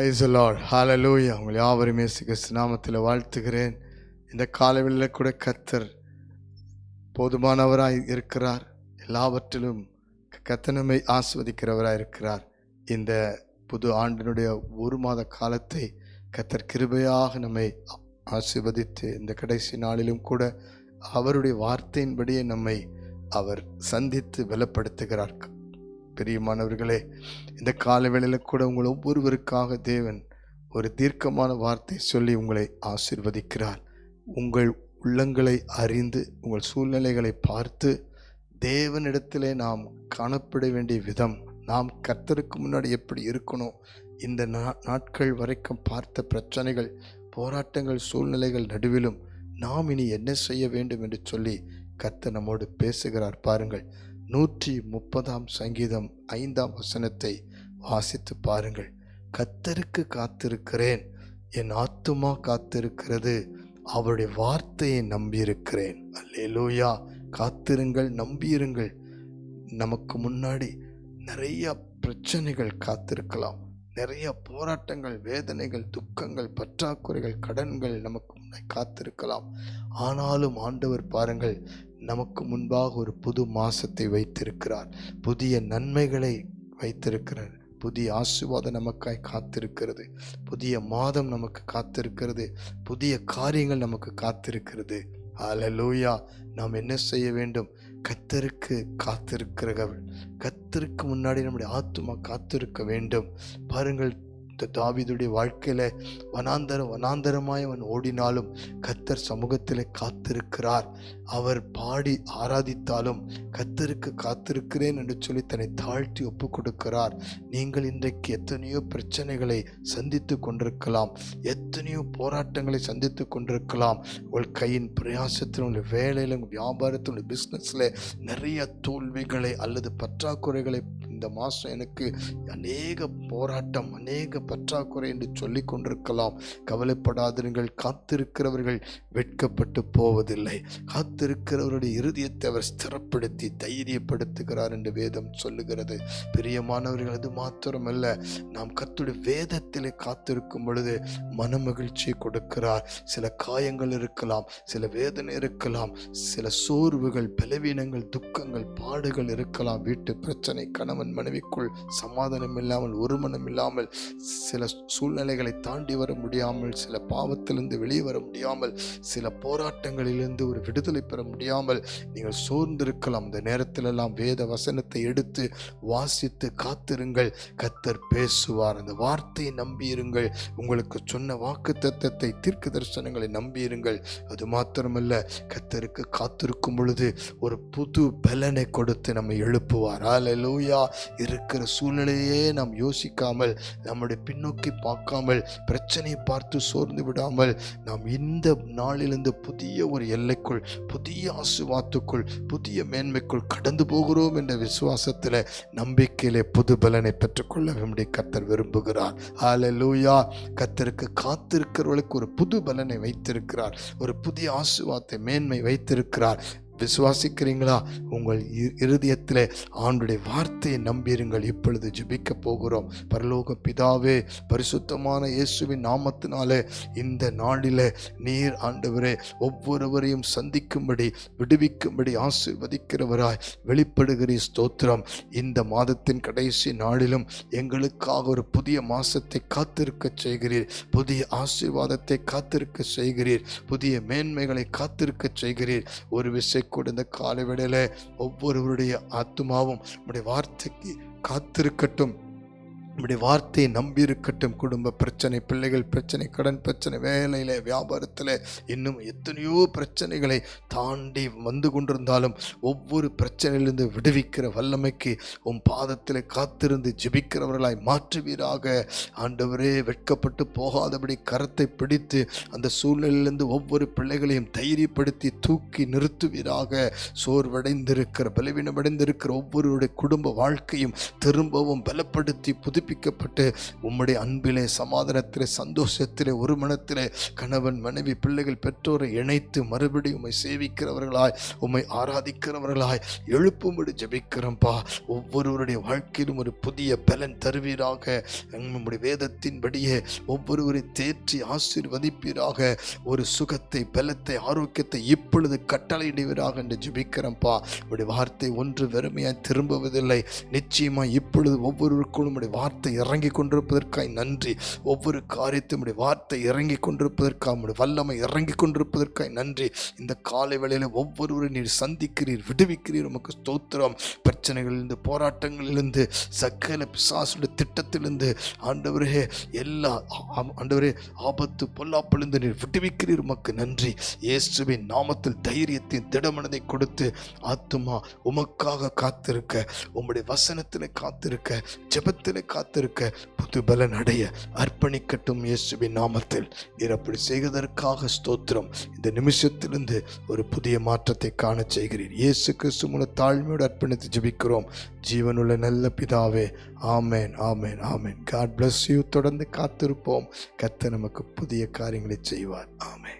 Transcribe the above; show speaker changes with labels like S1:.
S1: Price Lord ஹalleluya உங்களை யாவரையும் இயேசு நாமத்தில் வாழ்த்துகிறேன். இந்த காலவெளியில் கூட கத்தர் போதுமானவராய் இருக்கிறார். எல்லாவற்றிலும் கத்தனமை ஆஸ்வதிக்கிறவராக இருக்கிறார். இந்த புது ஆண்டினுடைய ஒரு மாத காலத்தை கத்தர் கிருபையாக நம்மை ஆசிர்வதித்து இந்த கடைசி நாளிலும் கூட அவருடைய வார்த்தையின்படியே நம்மை அவர் சந்தித்து பலப்படுத்துகிறார். பிரியமானவர்களே இந்த காலவேளையில் கூட உங்கள் ஒவ்வொருவருக்காக தேவன் ஒரு தீர்க்கமான வார்த்தை சொல்லி உங்களை ஆசீர்வதிக்கிறார். உங்கள் உள்ளங்களை அறிந்து உங்கள் சூழ்நிலைகளை பார்த்து தேவனிடத்திலே நாம் காணப்பட வேண்டிய விதம் நாம் கர்த்தருக்கு முன்னாடி எப்படி இருக்கணும் இந்த நா நாட்கள் வரைக்கும் பார்த்த பிரச்சனைகள் போராட்டங்கள் சூழ்நிலைகள் நடுவிலும் நாம் இனி என்ன செய்ய வேண்டும் என்று சொல்லி கர்த்தர் நம்மோடு பேசுகிறார் பாருங்கள். நூற்றி முப்பதாம் சங்கீதம் ஐந்தாம் வசனத்தை வாசித்து பாருங்கள். கத்தருக்கு காத்திருக்கிறேன். என் ஆத்துமா காத்திருக்கிறது. அவருடைய வார்த்தையை நம்பியிருக்கிறேன். அல்லேலூயா. காத்திருங்கள் நம்பியிருங்கள். நமக்கு முன்னாடி நிறைய பிரச்சனைகள் காத்திருக்கலாம். நிறைய போராட்டங்கள் வேதனைகள் துக்கங்கள் பற்றாக்குறைகள் கடன்கள் நமக்கு முன்னே காத்திருக்கலாம். ஆனாலும் ஆண்டவர் பாருங்கள் நமக்கு முன்பாக ஒரு புது மாசத்தை வைத்திருக்கிறார். புதிய நன்மைகளை வைத்திருக்கிறார். புதிய ஆசீர்வாதம் நமக்காய் காத்திருக்கிறது. புதிய மாதம் நமக்கு காத்திருக்கிறது. புதிய காரியங்கள் நமக்கு காத்திருக்கிறது. அலலூயா நாம் என்ன செய்ய வேண்டும்? கத்தருக்கு காத்திருக்கிறவர்கள். கத்தருக்கு முன்னாடி நம்முடைய ஆத்துமா காத்திருக்க வேண்டும். பாருங்கள் இந்த தாவிதுடைய வாழ்க்கையில் வனாந்தரம் வனாந்தரமாய் அவன் ஓடினாலும் கத்தர் சமூகத்தில் காத்திருக்கிறார். அவர் பாடி ஆராதித்தாலும் கத்தருக்கு காத்திருக்கிறேன் என்று சொல்லி தன்னை தாழ்த்தி ஒப்பு கொடுக்கிறார் நீங்கள் இன்றைக்கு எத்தனையோ பிரச்சனைகளை சந்தித்து கொண்டிருக்கலாம். எத்தனையோ போராட்டங்களை சந்தித்து கொண்டிருக்கலாம். உங்கள் கையின் பிரயாசத்தில் உங்கள் வேலையில் உங்கள் வியாபாரத்தில் உங்கள் பிஸ்னஸில் நிறைய தோல்விகளை அல்லது பற்றாக்குறைகளை இந்த மாதம் எனக்கு அநேக போராட்டம் அநேக பற்றாக்குறை என்று சொல்லி கொண்டிருக்கலாம். கவலைப்படாதிருங்கள். காத்திருக்கிறவர்கள் வெட்கப்பட்டு போவதில்லை. காத்திருக்கிறவருடைய இருதயத்தை அவர் ஸ்திரப்படுத்தி தைரியப்படுத்துகிறார் என்று வேதம் சொல்லுகிறது. பிரியமானவர்கள் அது மாத்திரமல்ல. நாம் கத்துடைய வேதத்திலே காத்திருக்கும் பொழுது மனமகிழ்ச்சி கொடுக்கிறார். சில காயங்கள் இருக்கலாம் சில வேதனை இருக்கலாம் சில சோர்வுகள் பலவீனங்கள் துக்கங்கள் பாடுகள் இருக்கலாம். வீட்டு பிரச்சனை கணவன் மனைவிக்குள் சமாதானம் இல்லாமல் ஒருமனம் இல்லாமல் சில சூழ்நிலைகளை தாண்டி வர முடியாமல் சில பாவத்திலிருந்து வெளியே வர முடியாமல் சில போராட்டங்களிலிருந்து ஒரு விடுதலை பெற முடியாமல் நீங்கள் சோர்ந்திருக்கலாம். இந்த நேரத்திலெல்லாம் வேத வசனத்தை எடுத்து வாசித்து காத்திருங்கள். கத்தர் பேசுவார். அந்த வார்த்தையை நம்பியிருங்கள். உங்களுக்கு சொன்ன வாக்கு தத்தத்தை தீர்க்க தரிசனங்களை நம்பியிருங்கள். அது மாத்திரமல்ல கத்தருக்கு காத்திருக்கும் பொழுது ஒரு புது பலனை கொடுத்து நம்மை எழுப்புவார். லூயா இருக்கிற சூழ்நிலையே நாம் யோசிக்காமல் நம்முடைய பின்னோக்கி பார்க்காமல் பிரச்சனையை பார்த்து சோர்ந்து விடாமல் நாம் இந்த நாளிலிருந்து புதிய ஒரு எல்லைக்குள் புதிய ஆசுவாத்துக்குள் புதிய மேன்மைக்குள் கடந்து போகிறோம் என்ற விசுவாசத்தில் நம்பிக்கையிலே புது பலனை பெற்றுக்கொள்ள நம்முடைய கத்தர் விரும்புகிறார். ஹalleluya கத்தருக்கு காத்திருக்கிறவர்களுக்கு ஒரு புது பலனை வைத்திருக்கிறார். ஒரு புதிய ஆசுவாத்தை மேன்மை வைத்திருக்கிறார். விசுவாசிக்கிறீங்களா? உங்கள் இ- ஆண்டுடைய வார்த்தையை நம்பியிருங்கள். இப்பொழுது ஜெபிக்க போகிறோம். பரலோக பிதாவே பரிசுத்தமான இயேசுவின் நாமத்தினாலே இந்த நாளில் நீர் ஆண்டவரே ஒவ்வொருவரையும் சந்திக்கும்படி விடுவிக்கும்படி ஆசிர்வதிக்கிறவராய் வெளிப்படுகிற ஸ்தோத்திரம். இந்த மாதத்தின் கடைசி நாளிலும் எங்களுக்காக ஒரு புதிய மாசத்தை காத்திருக்க செய்கிறீர். புதிய ஆசீர்வாதத்தை காத்திருக்க செய்கிறீர். புதிய மேன்மைகளை காத்திருக்க செய்கிறீர். ஒரு விசை கூட இந்த காலை வேளையில் ஒவ்வொருவருடைய ஆத்துமாவும் உடைய வார்த்தைக்கு காத்திருக்கட்டும். இப்படி வார்த்தையை நம்பி இருக்கட்டும் குடும்ப பிரச்சனை பிள்ளைகள் பிரச்சனை கடன் பிரச்சனை வேலையில் வியாபாரத்தில் இன்னும் எத்தனையோ பிரச்சனைகளை தாண்டி வந்து கொண்டிருந்தாலும் ஒவ்வொரு பிரச்சனையிலிருந்து விடுவிக்கிற வல்லமைக்கு உன் பாதத்தில் காத்திருந்து ஜெபிக்கிறவர்களாய் மாற்றுவீராக. ஆண்டவரே வெட்கப்பட்டு போகாதபடி கரத்தை பிடித்து அந்த சூழ்நிலையிலிருந்து ஒவ்வொரு பிள்ளைகளையும் தைரியப்படுத்தி தூக்கி நிறுத்துவீராக. சோர்வடைந்திருக்கிற பலவீனமடைந்திருக்கிற ஒவ்வொருவருடைய குடும்ப வாழ்க்கையும் திரும்பவும் பலப்படுத்தி புது புதுப்பிக்கப்பட்டு உம்முடைய அன்பிலே சமாதானத்திலே சந்தோஷத்திலே ஒரு மனத்திலே கணவன் மனைவி பிள்ளைகள் பெற்றோரை இணைத்து மறுபடியும் உம்மை சேவிக்கிறவர்களாய் உம்மை ஆராதிக்கிறவர்களாய் எழுப்பும்படி ஜபிக்கிறோம்ப்பா ஒவ்வொருவருடைய வாழ்க்கையிலும் ஒரு புதிய பலன் தருவீராக. நம்முடைய வேதத்தின்படியே ஒவ்வொருவரை தேற்றி ஆசீர்வதிப்பீராக. ஒரு சுகத்தை பலத்தை ஆரோக்கியத்தை இப்பொழுது கட்டளையிடுவீராக என்று ஜபிக்கிறோம்ப்பா உடைய வார்த்தை ஒன்று வெறுமையாக திரும்புவதில்லை. நிச்சயமாக இப்பொழுது ஒவ்வொருவருக்கும் உடைய வார்த்தை இறங்கி கொண்டிருப்பதற்காய் நன்றி. ஒவ்வொரு காரியத்தையும் உடைய வார்த்தை இறங்கி கொண்டிருப்பதற்காக உடைய வல்லமை இறங்கி கொண்டிருப்பதற்காய் நன்றி. இந்த காலை வேளையில் ஒவ்வொருவரும் நீர் சந்திக்கிறீர் விடுவிக்கிறீர். உமக்கு ஸ்தோத்திரம். பிரச்சனைகளிலிருந்து போராட்டங்களிலிருந்து சக்கல பிசாசுடைய திட்டத்திலிருந்து ஆண்டவரே எல்லா ஆண்டவரே ஆபத்து பொல்லாப்பிலிருந்து நீர் விடுவிக்கிறீர் உமக்கு நன்றி. இயேசுவின் நாமத்தில் தைரியத்தின் திடமனதை கொடுத்து ஆத்துமா உமக்காக காத்திருக்க உம்முடைய வசனத்தில் காத்திருக்க ஜபத்தில் காத்திருக்க புது பலன் அடைய அர்ப்பணிக்கட்டும் இயேசுவின் நாமத்தில். நீர் அப்படி செய்வதற்காக ஸ்தோத்திரம். இந்த நிமிஷத்திலிருந்து ஒரு புதிய மாற்றத்தை காண செய்கிறீர். இயேசு கிறிஸ்து தாழ்மையோடு அர்ப்பணித்து ஜெபிக்கிறோம். ஜீவனுள்ள நல்ல பிதாவே ஆமேன் ஆமேன் ஆமேன். காட் பிளஸ் யூ தொடர்ந்து காத்திருப்போம். கத்த நமக்கு புதிய காரியங்களை செய்வார். ஆமேன்.